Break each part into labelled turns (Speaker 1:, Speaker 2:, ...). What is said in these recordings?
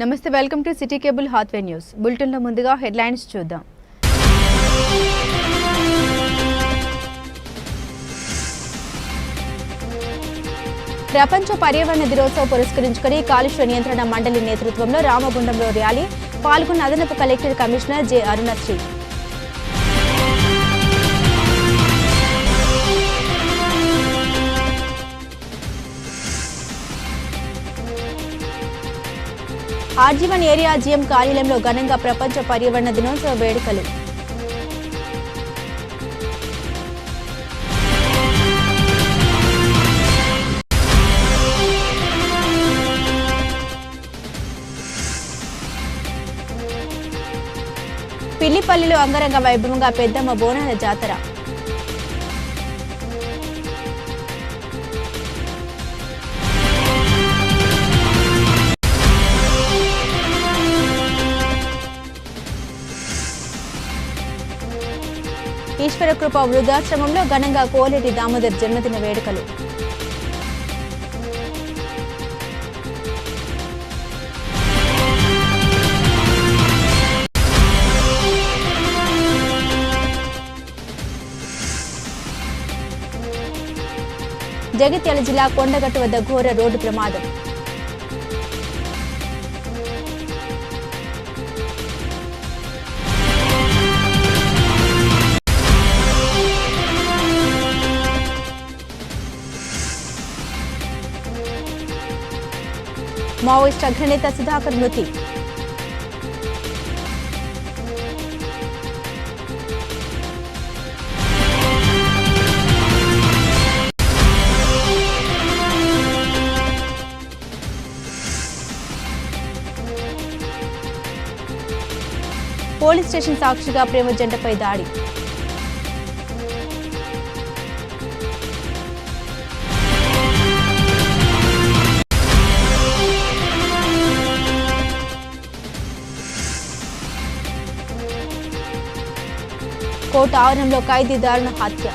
Speaker 1: నమస్తే welcome to city cable Hathway news. బులెటిన్లో ముందుగా హెడ్లైన్స్ చూద్దాం. ప్రపంచ పర్యావరణ దినోత్సవం పురస్కరించుకుని కాలుష్య నియంత్రణ మండలి నేతృత్వంలో రామగుండంలో ర్యాలీ. పాల్గొన్న అదనపు collector commissioner J. Arunasri. RG one area GM కార్యాలయంలో ఘనంగా ప్రపంచ పర్యావరణ దినోత్సవ వేడుకలు. పిల్లిపల్లిలో అంగరంగ వైభవంగా పెద్దమ్మ బోనాల జాతర. ఈశ్వర కృప వృద్ధాశ్రమంలో ఘనంగా కోలేటి దామోదర్ జన్మదిన వేడుకలు. జగిత్యాల జిల్లా కొండగట్టు వద్ద ఘోర రోడ్డు ప్రమాదం. మావోయిస్ట్ అగ్రనేత సుధాకర్ మృతి పోలీస్ స్టేషన్ సాక్షిగా ప్రేమ జంటపై దాడి కోర్టు ఆవరణంలో ఖైదీ దారుణ హత్య.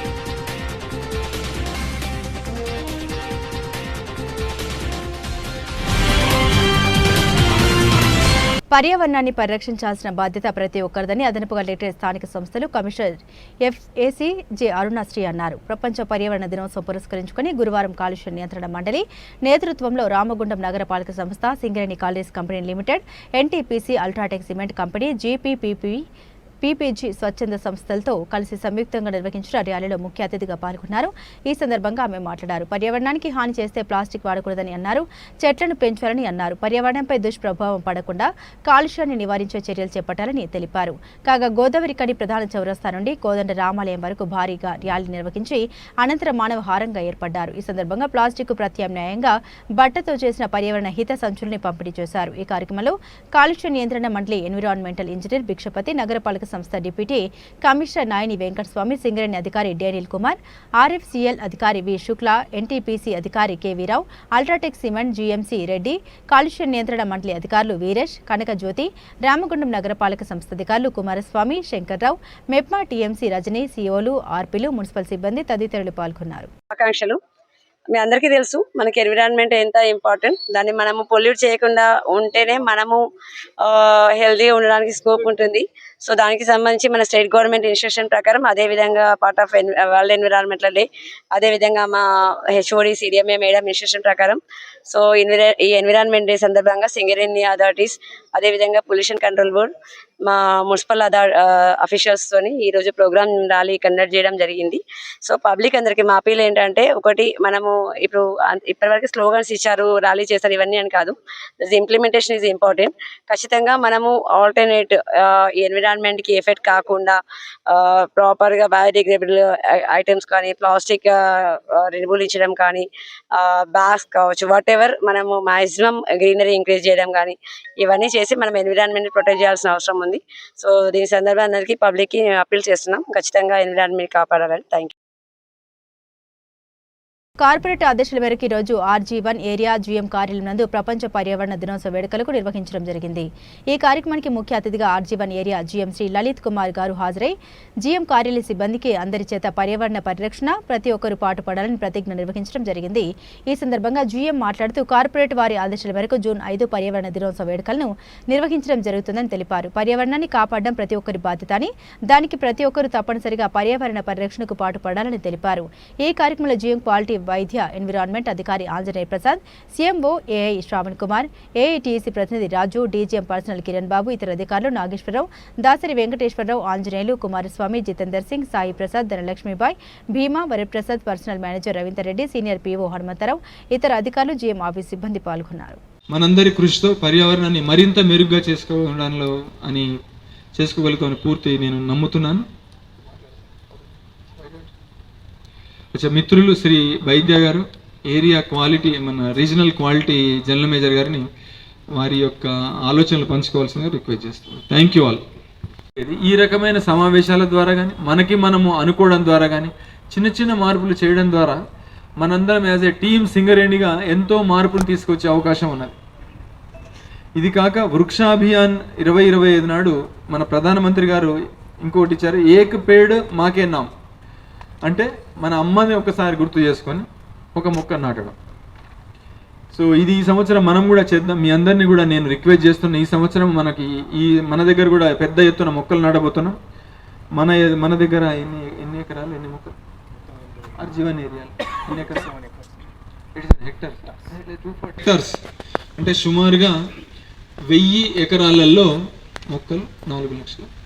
Speaker 1: పర్యావరణాన్ని పరిరక్షించాల్సిన బాధ్యత ప్రతి ఒక్కరిదని అదనపు కలెక్టర్ స్థానిక సంస్థలు commissioner F AC J Arunasri అన్నారు. ప్రపంచ పర్యావరణ దినోత్సవం పురస్కరించుకుని గురువారం కాలుష్య నియంత్రణ మండలి నేతృత్వంలో రామగుండం నగరపాలక సంస్థ Singareni collieries company limited NTPC UltraTech cement company GPPP PPG స్వచ్ఛంద సంస్థలతో కలిసి సంయుక్తంగా నిర్వహించిన ర్యాలీలో ముఖ్య అతిథిగా పాల్గొన్నారు. ఈ సందర్భంగా ఆమె మాట్లాడారు. పర్యావరణానికి హాని చేస్తే ప్లాస్టిక్ వాడకూడదని అన్నారు. చెట్లను పెంచాలని అన్నారు. పర్యావరణంపై దుష్ప్రభావం పడకుండా కాలుష్యాన్ని నివారించే చర్యలు చేపట్టాలని తెలిపారు. కాగా గోదావరి కడి ప్రధాన చౌరస్తా నుండి కోదండ రామాలయం వరకు భారీగా ర్యాలీ నిర్వహించి అనంతరం మానవ హారంగా ఏర్పడ్డారు. ఈ సందర్భంగా ప్లాస్టిక్ ప్రత్యామ్నాయంగా బట్టతో చేసిన పర్యావరణ హిత సంచుల్ని పంపిణీ చేశారు. ఈ కార్యక్రమంలో కాలుష్య నియంత్రణ మండలి ఎన్విరాన్మెంటల్ ఇంజనీర్ భిక్షపతి నగరపాలక సంస్థ డిప్యూటీ కమిషనర్ నాయని వెంకటస్వామి సింగరేణి అధికారి డేనిల్ కుమార్ ఆర్ఎఫ్సిఎల్ అధికారి వి శుక్లా ఎన్టీపీసీ అధికారి కేవీరావు రావు అల్ట్రాటెక్ సిమెంట్ జీఎంసీ రెడ్డి కాలుష్య నియంత్రణ మండలి అధికారులు వీరేష్ కనకజ్యోతి రామగుండం నగరపాలక సంస్థ అధికారులు కుమారస్వామి శంకర్రావు మెప్మా టీఎంసీ రజనీ సిఓలు ఆర్పీలు మున్సిపల్ సిబ్బంది తదితరులు పాల్గొన్నారు.
Speaker 2: ఆకాంక్షలు మీ అందరికీ తెలుసు మనకి ఎన్విరాన్మెంట్ ఎంత ఇంపార్టెంట్. దాన్ని మనము పొల్యూట్ చేయకుండా ఉంటేనే మనము హెల్తీగా ఉండడానికి స్కోప్ ఉంటుంది. సో దానికి సంబంధించి మన స్టేట్ గవర్నమెంట్ ఇన్స్ట్రక్షన్ ప్రకారం అదే విధంగా part of world environmental day అదే విధంగా మా హెచ్ఓడి సిడిఎంఏ మేడం ఇన్స్ట్రక్షన్ ప్రకారం. సో ఎన్విరా ఈ ఎన్విరాన్మెంట్ డే సందర్భంగా సింగరేణి అథారిటీస్ అదే విధంగా పొల్యూషన్ కంట్రోల్ బోర్డ్ మా మున్సిపల్ అథార్ అఫీషియల్స్తోని తోని ఈ రోజు ప్రోగ్రామ్ ర్యాలీ కండక్ట్ చేయడం జరిగింది. సో పబ్లిక్ అందరికి మా అపీల్ ఏంటంటే ఒకటి మనము ఇప్పుడు ఇప్పటివరకు స్లోగన్స్ ఇచ్చారు ర్యాలీ చేస్తారు ఇవన్నీ అని కాదు. ఇంప్లిమెంటేషన్ ఈజ్ ఇంపార్టెంట్ ఖచ్చితంగా మనము ఆల్టర్నేట్ ఈ ఎన్విరాన్మెంట్కి ఎఫెక్ట్ కాకుండా ప్రాపర్గా బయోడిగ్రేబుల్ బయోడిగ్రేడబుల్ ఐటమ్స్ కానీ ప్లాస్టిక్ నిర్మూలించడం కానీ బ్యాగ్స్ కావచ్చు వాట్ ఎవర్ మనము మాక్సిమం గ్రీనరీ ఇంక్రీజ్ చేయడం కానీ ఇవన్నీ చేసి మనం ఎన్విరాన్మెంట్ ప్రొటెక్ట్ చేయాల్సిన అవసరం ఉంది. సో దీని సందర్భంగా అందరికీ పబ్లిక్కి అప్పీల్ చేస్తున్నాం. ఖచ్చితంగా ఎన్విరాన్మెంట్ కాపాడాలని. థ్యాంక్
Speaker 1: కార్పొరేట్ ఆదేశాల మేరకు ఈరోజు ఆర్జీ వన్ ఏరియా జీఎం కార్యాలయం నందు ప్రపంచ పర్యావరణ దినోత్సవ వేడుకలకు నిర్వహించడం జరిగింది. ఈ కార్యక్రమానికి ముఖ్య అతిథిగా RG one area GM Shri Lalit Kumar garu హాజరై జీఎం కార్యాలయ సిబ్బందికి అందరి చేత పర్యావరణ పరిరక్షణ ప్రతి ఒక్కరూ పాటుపడాలని ప్రతిజ్ఞ నిర్వహించడం జరిగింది. ఈ సందర్భంగా జీఎం మాట్లాడుతూ కార్పొరేట్ వారి ఆదేశాల మేరకు జూన్ ఐదు పర్యావరణ దినోత్సవ వేడుకలను నిర్వహించడం జరుగుతుందని తెలిపారు. పర్యావరణాన్ని కాపాడడం ప్రతి ఒక్కరి బాధ్యత అని దానికి ప్రతి ఒక్కరూ తప్పనిసరిగా పర్యావరణ పరిరక్షణకు పాటుపడాలని తెలిపారు. ఈ కార్యక్రమంలో జీఎం క్వాలిటీ వైద్య ఎన్విరాన్మెంట్ అధికారి Anjaneya Prasad CMO AI Sravan Kumar AITC ప్రతినిధి రాజు డీజీఎం పర్సనల్ కిరణ్ బాబు ఇతర అధికారులు Nageswararao Dasari Venkateswararao Anjaneyulu Kumaraswamy Jitender Singh Sai Prasad Dhanalakshmibai Bhima Varaprasad personnel manager Ravinder Reddy senior PO Hanumantharao ఇతర అధికారులు GM office సిబ్బంది పాల్గొన్నారు.
Speaker 3: మనందరి కృషితో పర్యావరణాన్ని మరింత మెరుగ్గా చేసుకోవడంలో అని చేసుకోగలుగుతామని పూర్తి నేను నమ్ముతున్నాను వచ్చే మిత్రులు శ్రీ వైద్య గారు ఏరియా క్వాలిటీ మన రీజనల్ క్వాలిటీ జనరల్ మేజర్ గారిని వారి యొక్క ఆలోచనలు పంచుకోవాల్సిందిగా రిక్వెస్ట్ చేస్తున్నాను థ్యాంక్ యూ ఆల్ ఈ రకమైన సమావేశాల ద్వారా కానీ మనకి మనము అనుకోవడం ద్వారా కానీ చిన్న చిన్న మార్పులు చేయడం ద్వారా మనందరం యాజ్ ఏ టీమ్ సింగరేణిగా ఎంతో మార్పులు తీసుకొచ్చే అవకాశం ఉన్నది. ఇది కాక వృక్షాభియాన్ ఇరవై ఇరవై ఐదు నాడు మన ప్రధానమంత్రి గారు ఇంకోటి ఇచ్చారు ఏక్ పేడ్ మాకే నామ్ అంటే మన అమ్మని ఒకసారి గుర్తు చేసుకొని ఒక మొక్క నాటడం. సో ఇది ఈ సంవత్సరం మనం కూడా చేద్దాం. మీ అందరినీ కూడా నేను రిక్వెస్ట్ చేస్తున్నా ఈ సంవత్సరం మనకి ఈ మన దగ్గర కూడా పెద్ద ఎత్తున మొక్కలు నాటబోతున్నాం. మన మన దగ్గర ఎన్ని ఎన్ని ఎకరాలు ఎన్ని మొక్కలు? అర్జీవన్ ఏరియాలు. ఎన్ని ఎకరాలు? హెక్టర్స్ హెక్టర్స్ అంటే సుమారుగా వెయ్యి ఎకరాలలో మొక్కలు నాలుగు లక్షలు.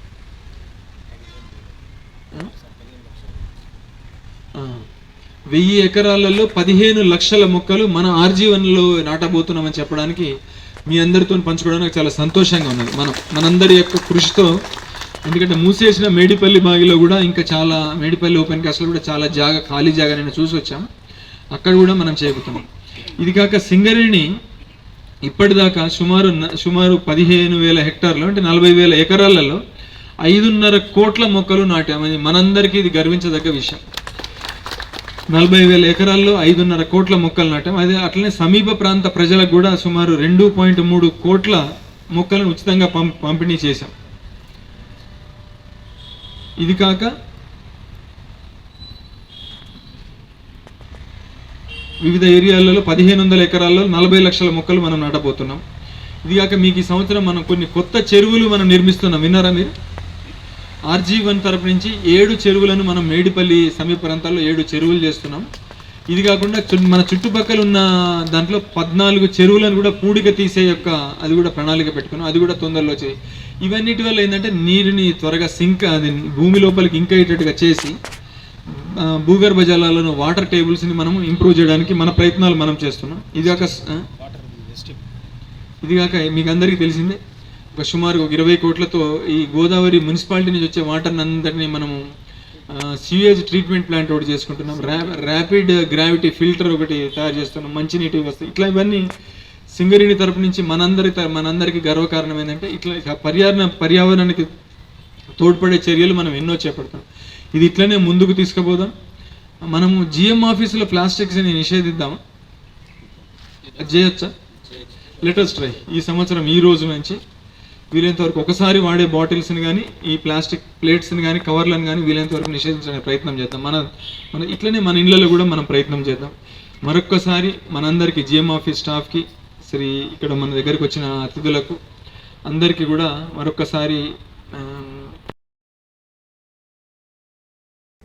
Speaker 3: వెయ్యి ఎకరాలలో పదిహేను లక్షల మొక్కలు మన ఆర్జీవన్లో నాటబోతున్నామని చెప్పడానికి మీ అందరితో పంచుకోవడానికి నాకు చాలా సంతోషంగా ఉన్నది. మనం మనందరి యొక్క కృషితో. ఎందుకంటే మూసేసిన మేడిపల్లి బాగిలో కూడా ఇంకా చాలా మేడిపల్లి ఓపెన్ కాస్ట్లో కూడా చాలా జాగా ఖాళీ జాగా నేను చూసి వచ్చాం. అక్కడ కూడా మనం చేయబోతున్నాం. ఇది కాక సింగరేణి ఇప్పటిదాకా సుమారు సుమారు పదిహేను వేల హెక్టార్లు అంటే నలభై వేల ఎకరాలలో ఐదున్నర కోట్ల మొక్కలు నాటామని మనందరికీ ఇది గర్వించదగ్గ విషయం. నలభై వేల ఎకరాల్లో ఐదున్నర కోట్ల మొక్కలు నాటాం. అదే అట్లనే సమీప ప్రాంత ప్రజలకు కూడా సుమారు రెండు పాయింట్ మూడు కోట్ల మొక్కలను ఉచితంగా పం పంపిణీ చేశాం. ఇది కాక వివిధ ఏరియాలలో పదిహేను వందల ఎకరాల్లో నలభై లక్షల మొక్కలు మనం నాటబోతున్నాం. ఇది కాక మీకు ఈ సంవత్సరం మనం కొన్ని కొత్త చెరువులు మనం నిర్మిస్తున్నాం. విన్నారా మీరు? ఆర్జీ వన్ తరపు నుంచి ఏడు చెరువులను మనం మేడిపల్లి సమీప ప్రాంతాల్లో ఏడు చెరువులు చేస్తున్నాం. ఇది కాకుండా మన చుట్టుపక్కల ఉన్న దాంట్లో పద్నాలుగు చెరువులను కూడా పూడిక తీసే యొక్క అది కూడా ప్రణాళిక పెట్టుకున్నాం. అది కూడా తొందరలో చేయి ఇవన్నిటి వల్ల ఏంటంటే నీరుని త్వరగా సింక్ అది భూమి లోపలికి ఇంకేటట్టుగా చేసి ఆ, భూగర్భ జలాలను వాటర్ టేబుల్స్ని మనం ఇంప్రూవ్ చేయడానికి మన ప్రయత్నాలు మనం చేస్తున్నాం. ఇది కాక? ఇది కాక మీకు అందరికీ తెలిసిందే ఒక సుమారు ఒక ఇరవై కోట్లతో ఈ గోదావరి మున్సిపాలిటీ నుంచి వచ్చే వాటర్ అందరినీ మనము సీవేజ్ ట్రీట్మెంట్ ప్లాంట్ ఒకటి చేసుకుంటున్నాం. ర్యా ర్యాపిడ్ గ్రావిటీ ఫిల్టర్ ఒకటి తయారు చేస్తున్నాం. మంచినీటి వ్యవస్థ. ఇట్లా ఇవన్నీ సింగరేణి తరపు నుంచి మనందరి మనందరికీ గర్వకారణం ఏంటంటే ఇట్లా పర్యావరణ పర్యావరణానికి తోడ్పడే చర్యలు మనం ఎన్నో చేపడతాం. ఇది ఇట్లనే ముందుకు తీసుకుపోదాం. మనము జిఎం ఆఫీసులో ప్లాస్టిక్స్ని నిషేధిద్దామా? చేయొచ్చా? లెటర్స్ ట్రై ఈ సంవత్సరం ఈ రోజు నుంచి వీలైనంత వరకు ఒకసారి వాడే బాటిల్స్ని కానీ ఈ ప్లాస్టిక్ ప్లేట్స్ని కానీ కవర్లను కానీ వీలైనంత వరకు నిషేధించడానికి ప్రయత్నం చేద్దాం. మన మన ఇట్లనే మన ఇళ్ళలో కూడా మనం ప్రయత్నం చేద్దాం. మరొక్కసారి మనందరికీ జిఎం ఆఫీస్ స్టాఫ్కి శ్రీ ఇక్కడ మన దగ్గరికి వచ్చిన అతిథులకు అందరికీ కూడా మరొక్కసారి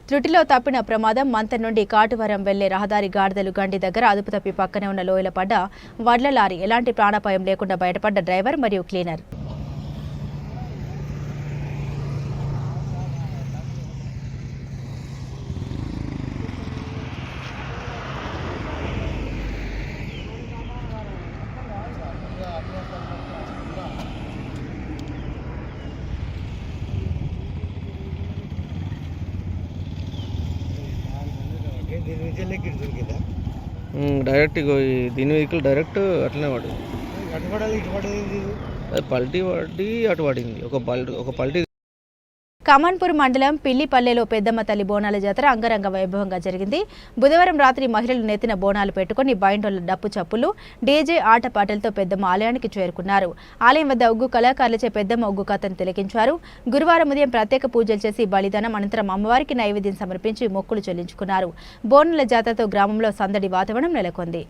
Speaker 1: త్రుటిలో తప్పిన ప్రమాదం మంత నుండి కాటువరం వెళ్ళే రహదారి గాడిదలు గండి దగ్గర అదుపు తప్పి పక్కనే ఉన్న లోయల పడ్డ వడ్ల లారీ ఎలాంటి ప్రాణాపాయం లేకుండా బయటపడ్డ డ్రైవర్ మరియు క్లీనర్.
Speaker 4: డైరెక్ట్ ఇగో ఈ దీని వెహికల్ డైరెక్ట్ అట్లనే పడింది. అది పల్టీ పడి అటు పడింది. ఒక పల్టీ ఒక పల్టీ
Speaker 1: కమాన్పూర్ మండలం పిల్లిపల్లెలో పెద్దమ్మ తల్లి బోనాల జాతర అంగరంగ వైభవంగా జరిగింది. బుధవారం రాత్రి మహిళలు నెత్తిన బోనాలు పెట్టుకుని బైండోల డప్పు చప్పులు డీజే ఆటపాటలతో పెద్దమ్మ ఆలయానికి చేరుకున్నారు. ఆలయం వద్ద ఉగ్గు కళాకారులచే పెద్దమ్మ ఉగ్గు కథను తిలకించారు. గురువారం ఉదయం ప్రత్యేక పూజలు చేసి బలిదానం అనంతరం అమ్మవారికి నైవేద్యం సమర్పించి మొక్కులు చెల్లించుకున్నారు. బోనాల జాతరతో గ్రామంలో సందడి వాతావరణం నెలకొంది.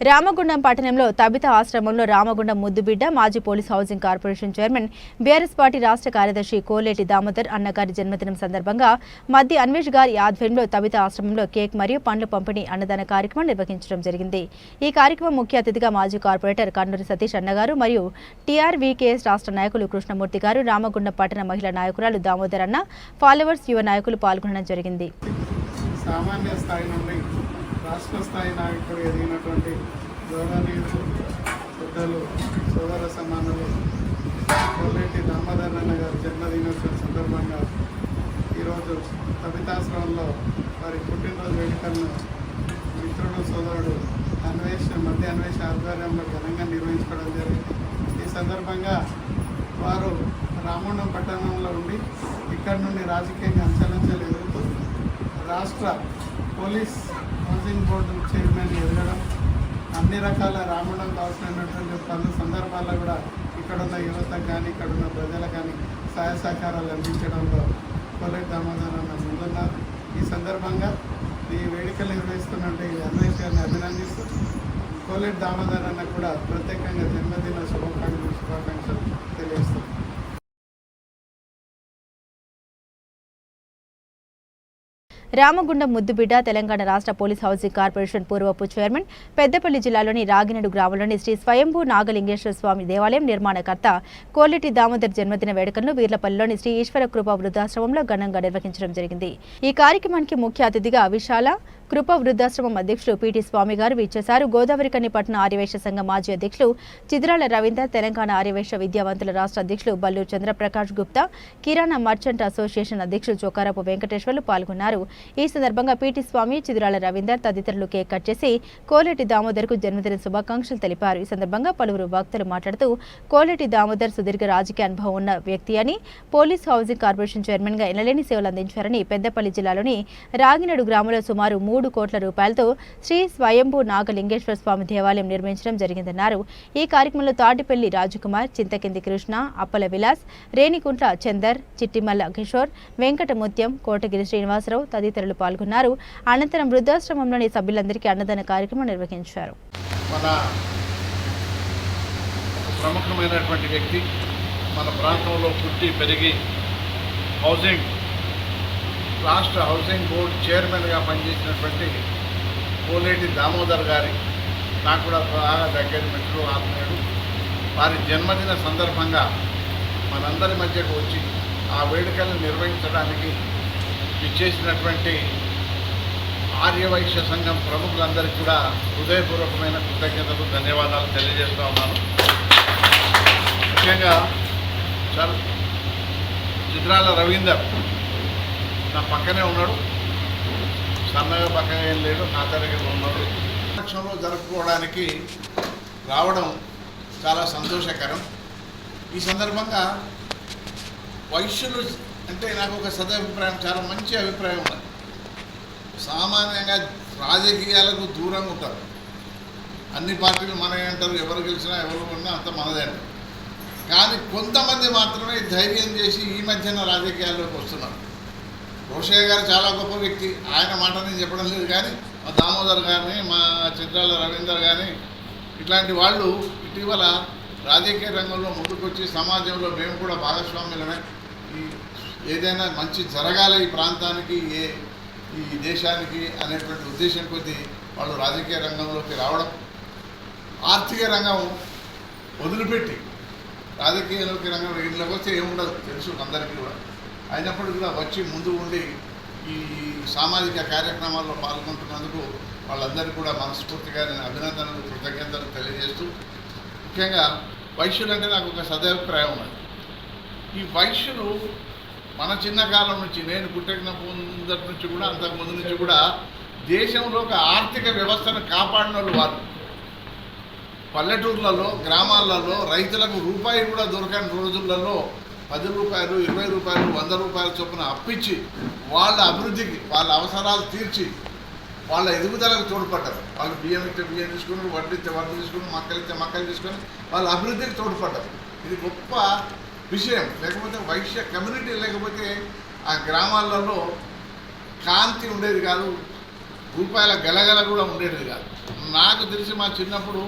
Speaker 1: రామగుండం పట్టణంలో తబిత ఆశ్రమంలో రామగుండం ముద్దుబిడ్డ మాజీ police housing corporation chairman BRS party రాష్ట్ర కార్యదర్శి కోలేటి దామోదర్ అన్నగారి జన్మదినం సందర్భంగా మధ్య అన్వేష్ గారి ఆధ్వర్యంలో తబిత ఆశ్రమంలో కేక్ మరియు పండ్ల పంపిణీ అన్నదాన కార్యక్రమం నిర్వహించడం జరిగింది. ఈ కార్యక్రమం ముఖ్య అతిథిగా మాజీ కార్పొరేటర్ కన్నూరి సతీష్ అన్నగారు మరియు టీఆర్వీకేఎస్ రాష్ట్ర నాయకులు కృష్ణమూర్తి గారు రామగుండం పట్టణ మహిళా నాయకురాలు దామోదర్ అన్న ఫాలోవర్స్ యువ నాయకులు పాల్గొనడం జరిగింది.
Speaker 5: సామాన్య స్థాయి నుండి రాష్ట్ర స్థాయి నాయకుడు ఎదిగినటువంటి గౌరవనీయులు పెద్దలు సోదర సమానులు కోలేటి దామోదర్ అన్న గారి జన్మదినోత్సవం సందర్భంగా ఈరోజు కవితాశ్రమంలో వారి పుట్టినరోజు వేడుకలను మిత్రుడు సోదరుడు అన్వేష్ మధ్య అన్వేష ఆధ్వర్యంలో ఘనంగా నిర్వహించుకోవడం జరిగింది. ఈ సందర్భంగా వారు రామగుండం పట్టణంలో ఉండి ఇక్కడ నుండి రాజకీయంగా అంచలంచలు ఎదుగుతూ రాష్ట్ర పోలీస్ హౌసింగ్ బోర్డు చైర్మన్ ఎదగడం అన్ని రకాల రామగుండం కావాల్సినటువంటి పలు సందర్భాల్లో కూడా ఇక్కడున్న యువతకు కానీ ఇక్కడున్న ప్రజలకు కానీ సహాయ సహకారాలు అందించడంలో కొలెట్ దామోదర్ అన్న ముందున్నారు. ఈ సందర్భంగా ఈ వేడుకలు నిర్వహిస్తున్నట్టు ఈ అన్వేష్ గారిని అభినందిస్తూ కోలెట్ దామోదర్ అన్న కూడా ప్రత్యేకంగా జన్మదిన శుభాకాంక్షలు శుభాకాంక్షలు తెలియజేస్తున్నాను
Speaker 1: రామగుండం ముద్దుబిడ్డ తెలంగాణ రాష్ట్ర పోలీస్ హౌసింగ్ కార్పొరేషన్ పూర్వపు చైర్మన్ పెద్దపల్లి జిల్లాలోని రాగినడు గ్రామంలోని శ్రీ స్వయంభూ నాగలింగేశ్వర స్వామి దేవాలయం నిర్మాణకర్త కోలిటి దామోదర్ జన్మదిన వేడుకలను వీర్లపల్లిలోని శ్రీ ఈశ్వర కృప వృద్ధాశ్రమంలో ఘనంగా నిర్వహించడం జరిగింది. ఈ కార్యక్రమానికి ముఖ్య అతిథిగా విశాల కృప వృద్ధాశ్రమం అధ్యక్షులు పిటి స్వామి గారు విచ్చేశారు. గోదావరి కన్నిపట్నం ఆర్యవేశ సంఘం మాజీ అధ్యక్షులు చిద్రాల రవీందర్ తెలంగాణ ఆర్యవేశ విద్యావంతుల రాష్ట్ర అధ్యక్షులు బల్లూరు చంద్రప్రకాష్ గుప్తా కిరాణా మర్చెంట్ అసోసియేషన్ అధ్యక్షులు చోకారపు వెంకటేశ్వర్లు పాల్గొన్నారు. ఈ సందర్భంగా పిటి స్వామి చిద్రాల రవీందర్ తదితరులు కేక్ కట్ చేసి కోలేటి దామోదర్కు జన్మదిన శుభాకాంక్షలు తెలిపారు. ఈ సందర్భంగా పలువురు వక్తలు మాట్లాడుతూ కోలేటి దామోదర్ సుదీర్ఘ రాజకీయ అనుభవం ఉన్న వ్యక్తి అని పోలీస్ హౌసింగ్ కార్పొరేషన్ చైర్మన్గా ఎనలేని సేవలు అందించారని పెద్దపల్లి జిల్లాలోని రాగినడు గ్రామంలో సుమారు మూడు కోట్ల రూపాయలతో శ్రీ స్వయంభూ నాగలింగేశ్వర స్వామి దేవాలయం నిర్మించడం జరిగిందన్నారు. ఈ కార్యక్రమంలో తాటిపల్లి రాజకుమార్ చింతకింది కృష్ణ అప్పల విలాస్ రేణికుంట్ల చందర్ చిట్టిమల్ల కిషోర్ వెంకటముత్యం కోటగిరి శ్రీనివాసరావు తదితరులు పాల్గొన్నారు. అనంతరం వృద్ధాశ్రమంలోని సభ్యులందరికీ అన్నదాన కార్యక్రమం నిర్వహించారు.
Speaker 6: మన ప్రముఖమైనటువంటి వ్యక్తి మన ప్రాంతంలో పుట్టి పెరిగి హౌసింగ్ రాష్ట్ర హౌసింగ్ బోర్డు చైర్మన్గా పనిచేసినటువంటి పోలేటి దామోదర్ గారి నాకు కూడా బాగా దగ్గర మిత్రులు ఆత్మీయుడు వారి జన్మదిన సందర్భంగా మనందరి మధ్యకు వచ్చి ఆ వేడుకలను నిర్వహించడానికి ఇచ్చేసినటువంటి ఆర్యవైశ్య సంఘం ప్రముఖులందరికీ కూడా హృదయపూర్వకమైన కృతజ్ఞతలు ధన్యవాదాలు తెలియజేస్తూ ఉన్నాను. ముఖ్యంగా సార్ చిత్రాల రవీందర్ నా పక్కనే ఉన్నాడు. సన్నగా పక్కన ఏం లేడు నా తరగతి ఉన్నాడు. పక్షంలో జరుపుకోవడానికి రావడం చాలా సంతోషకరం. ఈ సందర్భంగా వైశ్యులు అంటే నాకు ఒక సదభిప్రాయం చాలా మంచి అభిప్రాయం ఉన్నది. సామాన్యంగా రాజకీయాలకు దూరంగా ఉంటారు. అన్ని పార్టీలు మనమే అంటారు ఎవరు గెలిచినా ఎవరు ఉన్నా అంత మనదే అంటారు. కానీ కొంతమంది మాత్రమే ధైర్యం చేసి ఈ మధ్యన రాజకీయాల్లోకి వస్తున్నారు. రోషయ్య గారు చాలా గొప్ప వ్యక్తి. ఆయన మాట నేను చెప్పడం లేదు కానీ మా దామోదర్ కానీ మా చిత్రాల రవీందర్ కానీ ఇట్లాంటి వాళ్ళు ఇటీవల రాజకీయ రంగంలో ముందుకొచ్చి సమాజంలో మేము కూడా భాగస్వామ్యులమే ఈ ఏదైనా మంచి జరగాలి ఈ ప్రాంతానికి ఏ ఈ దేశానికి అనేటువంటి ఉద్దేశం కొద్దీ వాళ్ళు రాజకీయ రంగంలోకి రావడం ఆర్థిక రంగం వదిలిపెట్టి రాజకీయంలోకి రంగం వీళ్ళకి వస్తే ఏముండదు తెలుసు అందరికీ కూడా. అయినప్పటికీ కూడా వచ్చి ముందు ఉండి ఈ సామాజిక కార్యక్రమాల్లో పాల్గొంటున్నందుకు వాళ్ళందరికీ కూడా మనస్ఫూర్తిగా నేను అభినందనలు కృతజ్ఞతలు తెలియజేస్తూ ముఖ్యంగా వైశ్యులంటే నాకు ఒక సదాభిప్రాయం ఉన్నది. ఈ వైశ్యులు మన చిన్న కాలం నుంచి నేను పుట్టిన ముందటి నుంచి కూడా అంతకు ముందు నుంచి కూడా దేశంలో ఒక ఆర్థిక వ్యవస్థను కాపాడిన వాళ్ళు వారు. పల్లెటూర్లలో గ్రామాలలో రైతులకు రూపాయి కూడా దొరకని రోజులలో పది రూపాయలు ఇరవై రూపాయలు వంద రూపాయల చొప్పున అప్పించి వాళ్ళ అభివృద్ధికి వాళ్ళ అవసరాలు తీర్చి వాళ్ళ ఎదుగుదలకు తోడ్పడ్డారు. వాళ్ళు బియ్యం ఇస్తే బియ్యం తీసుకుని వడ్లు ఇస్తే వడ్లు తీసుకుని మక్కలు ఇస్తే మక్కలు తీసుకొని వాళ్ళ అభివృద్ధికి తోడ్పడ్డారు. ఇది గొప్ప విషయం. లేకపోతే వైశ్య కమ్యూనిటీ లేకపోతే ఆ గ్రామాలలో కాంతి ఉండేది కాదు రూపాయల గలగల కూడా ఉండేది కాదు. నాకు తెలిసి మా చిన్నప్పుడు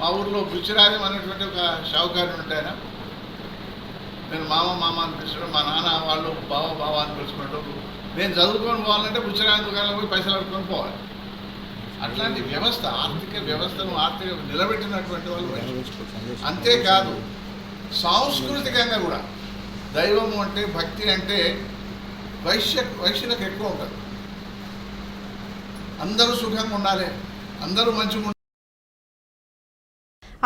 Speaker 6: మా ఊర్లో బుచ్చిరాజం అనేటువంటి ఒక షావుకారుని ఉంటాయన నేను మామ మామ అని మా నాన్న వాళ్ళు బావ బావ అని నేను చదువుకొని పోవాలంటే బుచ్చిరాజం దుకాణంలో పోయి పైసలు అడుక్కొని పోవాలి. అట్లాంటి వ్యవస్థ ఆర్థిక వ్యవస్థను ఆర్థిక నిలబెట్టినటువంటి వాళ్ళు. అంతేకాదు సాంస్కృతికంగా కూడా దైవము అంటే భక్తి అంటే వైశ్య వైశ్యులకు ఎక్కువ ఉంటుంది. అందరూ సుఖంగా ఉండాలి అందరూ మంచిగా ఉండాలి.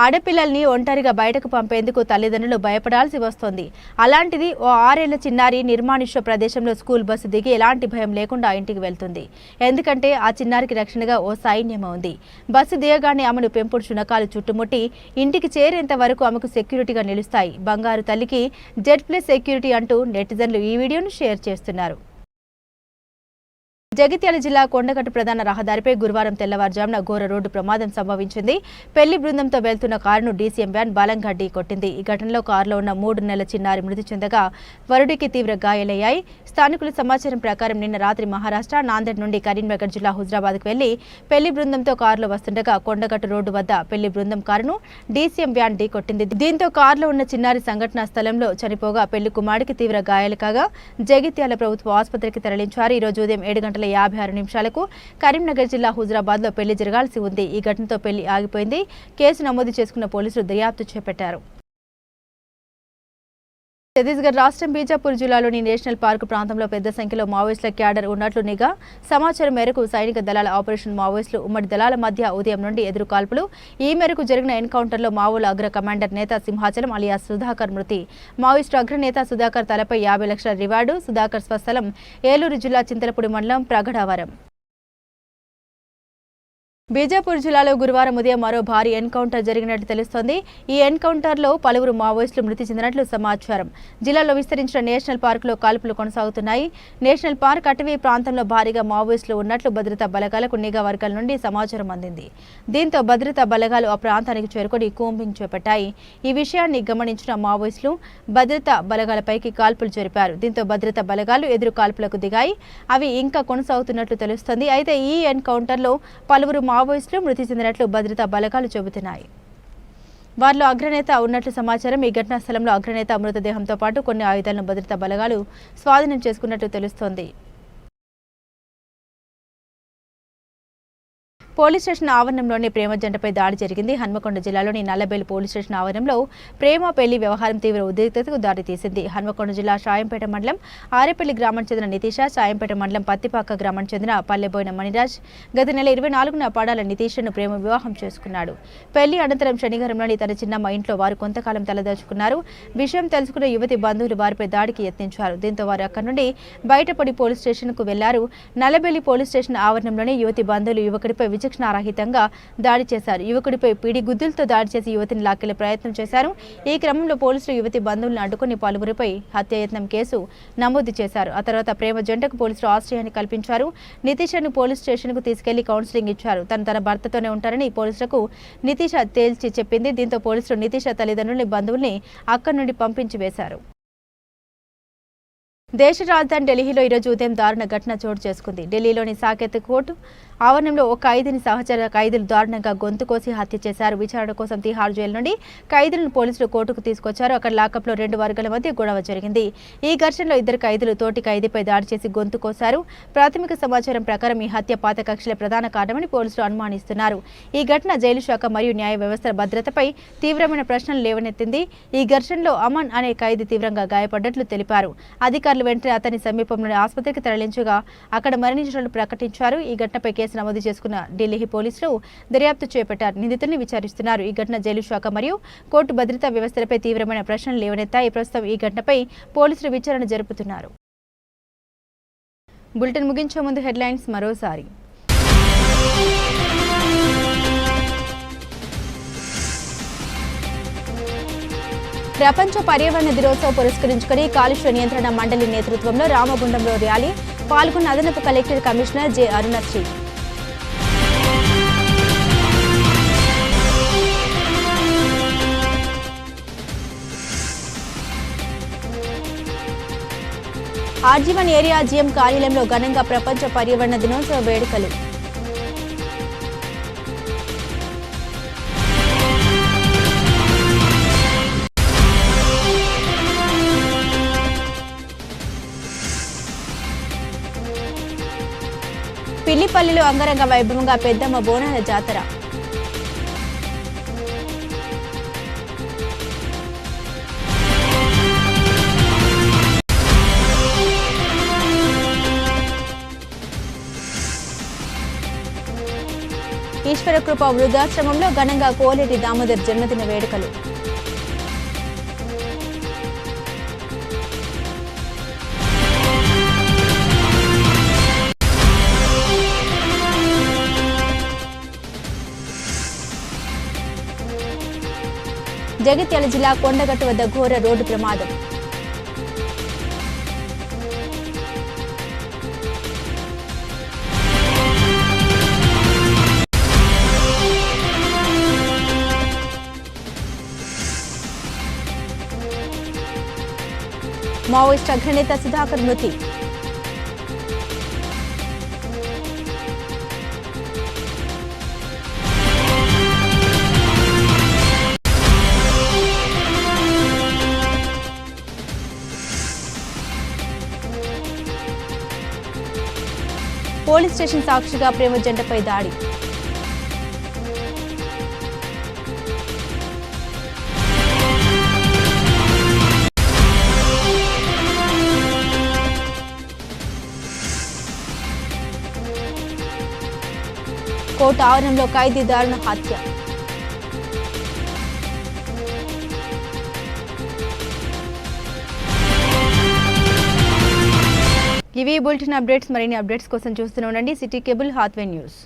Speaker 1: ఆడపిల్లల్ని ఒంటరిగా బయటకు పంపేందుకు తల్లిదండ్రులు భయపడాల్సి వస్తోంది. అలాంటిది ఓ ఆరేళ్ళ చిన్నారి నిర్మానుష్య ప్రదేశంలో స్కూల్ బస్సు దిగి ఎలాంటి భయం లేకుండా ఇంటికి వెళ్తుంది. ఎందుకంటే ఆ చిన్నారికి రక్షణగా ఓ సైన్యం ఉంది. బస్సు దిగగానే ఆమెను పెంపుడు శునకాలు చుట్టుముట్టి ఇంటికి చేరేంత వరకు ఆమెకు సెక్యూరిటీగా నిలుస్తాయి. బంగారు తల్లికి జెడ్ ప్లస్ సెక్యూరిటీ అంటూ నెటిజన్లు ఈ వీడియోను షేర్ చేస్తున్నారు. జగిత్యాల జిల్లా కొండగట్టు ప్రధాన రహదారిపై గురువారం తెల్లవారుజామున ఘోర రోడ్డు ప్రమాదం సంభవించింది. పెళ్ళి బృందంతో వెళ్తున్న కారును డీసీఎం వ్యాన్ బలంగా కొట్టింది. ఈ ఘటనలో కారులో ఉన్న మూడు నెలల చిన్నారి మృతి చెందగా వరుడికి తీవ్ర గాయాలయ్యాయి. స్థానికుల సమాచారం ప్రకారం నిన్న రాత్రి మహారాష్ట్ర నాందేడ్ నుండి కరీంనగర్ జిల్లా హుజరాబాద్కు వెళ్ళి పెళ్ళి బృందంతో కారులో వస్తుండగా కొండగట్టు రోడ్డు వద్ద పెళ్ళి బృందం కారును డీసీఎం వ్యాన్ ఢీకొట్టింది దీంతో కారులో ఉన్న చిన్నారి సంఘటనా స్థలంలో చనిపోగా పెళ్ళి కుమారుడికి తీవ్ర గాయాలు కాగా జగిత్యాల ప్రభుత్వ ఆసుపత్రికి తరలించారు. ఈ రోజు ఉదయం ఏడు గంటల యాభై ఆరు నిమిషాలకు కరీంనగర్ జిల్లా హుజరాబాద్లో పెళ్ళి జరగాల్సి ఉంది. ఈ ఘటనతో పెళ్ళి ఆగిపోయింది. కేసు నమోదు చేసుకున్న పోలీసులు దర్యాప్తు చేపట్టారు. ఛత్తీస్గఢ్ రాష్ట్రం బీజాపూర్ జిల్లాలోని నేషనల్ పార్క్ ప్రాంతంలో పెద్ద సంఖ్యలో మావోయిస్టుల క్యాడర్ ఉన్నట్లు నిఘా సమాచారం మేరకు సైనిక దళాల ఆపరేషన్ మావోయిస్టులు ఉమ్మడి దళాల మధ్య ఉదయం నుండి ఎదురు కాల్పులు ఈ మేరకు జరిగిన ఎన్కౌంటర్లో మావోల అగ్ర కమాండర్ నేత సింహాచలం అలియా సుధాకర్ మృతి. మావోయిస్టు అగ్రనేత సుధాకర్ తలపై యాభై లక్షల రివార్డు సుధాకర్ స్వస్థలం ఏలూరు జిల్లా చింతలపూడి మండలం ప్రగడవరం. బీజాపూర్ జిల్లాలో గురువారం ఉదయం మరో భారీ ఎన్కౌంటర్ జరిగినట్లు తెలుస్తోంది. ఈ ఎన్కౌంటర్లో పలువురు మావోయిస్టులు మృతి చెందినట్లు సమాచారం. జిల్లాలో విస్తరించిన నేషనల్ పార్కులో కాల్పులు కొనసాగుతున్నాయి. నేషనల్ పార్క్ అటవీ ప్రాంతంలో భారీగా మావోయిస్టులు ఉన్నట్లు భద్రతా బలగాలకు నిఘా వర్గాల నుండి సమాచారం అందింది. దీంతో భద్రతా బలగాలు ఆ ప్రాంతానికి చేరుకొని కూంబింగ్ చేపట్టాయి. ఈ విషయాన్ని గమనించిన మావోయిస్టులు భద్రతా బలగాలపైకి కాల్పులు జరిపారు. దీంతో భద్రతా బలగాలు ఎదురు కాల్పులకు దిగాయి. అవి ఇంకా కొనసాగుతున్నట్లు తెలుస్తోంది. అయితే ఈ ఎన్కౌంటర్లో పలువురు మావోయిస్టులు మృతి చెందినట్లు భద్రతా బలగాలు చెబుతున్నాయి. వారిలో అగ్రనేత ఉన్నట్లు సమాచారం ఈ ఘటనా స్థలంలో అగ్రనేత మృతదేహంతో పాటు కొన్ని ఆయుధాలను భద్రతా బలగాలు స్వాధీనం చేసుకున్నట్లు తెలుస్తోంది. పోలీస్ స్టేషన్ ఆవరణంలోని ప్రేమ జంటపై దాడి జరిగింది. హన్మకొండ జిల్లాలోని నల్లబేలు పోలీస్ స్టేషన్ ఆవరణంలో ప్రేమ పెళ్ళి వ్యవహారం తీవ్ర ఉద్రిక్తతకు దారితీసింది. హన్మకొండ జిల్లా షాయంపేట మండలం ఆరేపల్లి గ్రామానికి చెందిన నితీష షాయంపేట మండలం పత్తిపాక గ్రామానికి చెందిన పల్లెబోయిన మణిరాజ్ గత నెల ఇరవై నాలుగున పడాల నితీష్ను ప్రేమ వివాహం చేసుకున్నాడు. పెళ్ళి అనంతరం శనిగారంలోని తన చిన్నమ్మ ఇంట్లో వారు కొంతకాలం తలదాచుకున్నారు. విషయం తెలుసుకున్న యువతి బంధువులు వారిపై దాడికి యత్నించారు. దీంతో వారు అక్కడి నుండి బయటపడి పోలీస్ స్టేషన్కు వెళ్ళారు. నల్లబెల్లి పోలీస్ స్టేషన్ ఆవరణంలోనే యువతి బంధువులు యువకుడిపై విచక్షణారహితంగా దాడి చేశారు. యువకుడిపై పీడి గుద్దులతో దాడి చేసి యువతిని లాక్కెళ్ళే ప్రయత్నం చేశారు. ఈ క్రమంలో పోలీసులు యువతి బంధువులను అడ్డుకుని పలువురిపై హత్యాయత్నం కేసు నమోదు చేశారు. ఆ తర్వాత ప్రేమ జంటకు పోలీసులు ఆశ్రయాన్ని కల్పించారు. నితీషను పోలీస్ స్టేషన్కు తీసుకెళ్ళి కౌన్సిలింగ్ ఇచ్చారు. తను తన భర్తతోనే ఉంటారని పోలీసులకు నితీష తేల్చి చెప్పింది. దీంతో పోలీసులు నితీష తల్లిదండ్రుల్ని బంధువుల్ని అక్కడి నుండి పంపించి వేశారు. దేశ రాజధాని ఢిల్లీలో ఈరోజు ఉదయం దారుణ ఘటన చోటు చేసుకుంది. ఢిల్లీలోని సాకేత్ కోర్టు ఆవరణంలో ఒక ఖైదీని సహచర ఖైదీలు దారుణంగా గొంతు కోసి హత్య చేశారు. విచారణ కోసం తిహార్ జైలు నుండి ఖైదీలను పోలీసులు కోర్టుకు తీసుకొచ్చారు. అక్కడ లాకప్లో రెండు వర్గాల మధ్య గొడవ జరిగింది. ఈ ఘర్షణలో ఇద్దరు ఖైదీలు తోటి ఖైదీపై దాడి చేసి గొంతు కోశారు. ప్రాథమిక సమాచారం ప్రకారం ఈ హత్య పాత కక్షల ప్రధాన కారణమని పోలీసులు అనుమానిస్తున్నారు. ఈ ఘటన జైలు శాఖ మరియు న్యాయ వ్యవస్థ భద్రతపై తీవ్రమైన ప్రశ్నలు లేవనెత్తింది. ఈ ఘర్షణలో అమన్ అనే ఖైదీ తీవ్రంగా గాయపడ్డట్లు తెలిపారు. అధికారులు వెంటనే అతని సమీపంలోని ఆసుపత్రికి తరలించగా అక్కడ మరణించినట్లు ప్రకటించారు. ఈ ఘటనపై కేసు నమోదు చేసుకున్న ఢిల్లీ పోలీసులు దర్యాప్తు చేపట్టారు. నిందితుల్ని విచారిస్తున్నారు. ఈ ఘటన జైలు శాఖ మరియు కోర్టు భద్రతా వ్యవస్థలపై తీవ్రమైన ప్రశ్నలు లేవనెత్తాయి. ప్రస్తుతం ఈ ఘటనపై పోలీసులు విచారణ జరుపుతున్నారు. బులెటిన్ ముగించే ముందు హెడ్లైన్స్ మరోసారి. ప్రపంచ పర్యావరణ దినోత్సవం పురస్కరించుకుని కాలుష్య నియంత్రణ మండలి నేతృత్వంలో రామగుండంలో ర్యాలీ. పాల్గొన్న అదనపు collector commissioner J Arunasri. RG one area GM కార్యాలయంలో ఘనంగా ప్రపంచ పర్యావరణ దినోత్సవ వేడుకలు. పిల్లిపల్లిలో అంగరంగ వైభవంగా పెద్దమ్మ బోనాల జాతర. ఈశ్వరకృప ఈశ్వర వృద్ధాశ్రమంలో ఘనంగా కోలేటి దామోదర్ జన్మదిన వేడుకలు. జగిత్యాల జిల్లా కొండగట్టు వద్ద ఘోర రోడ్డు ప్రమాదం. మావోయిస్ట్ అగ్రనేత సుధాకర్ మృతి. పోలీస్ స్టేషన్ సాక్షిగా ప్రేమ జంటపై దాడి. కోర్టు ఆవరణలో ఖైదీ దారుణ హత్య. ఇవి బులెటిన్ అప్డేట్స్ మరిన్ని అప్డేట్స్ కోసం చూస్తూనే ఉండండి. City cable Hathway news.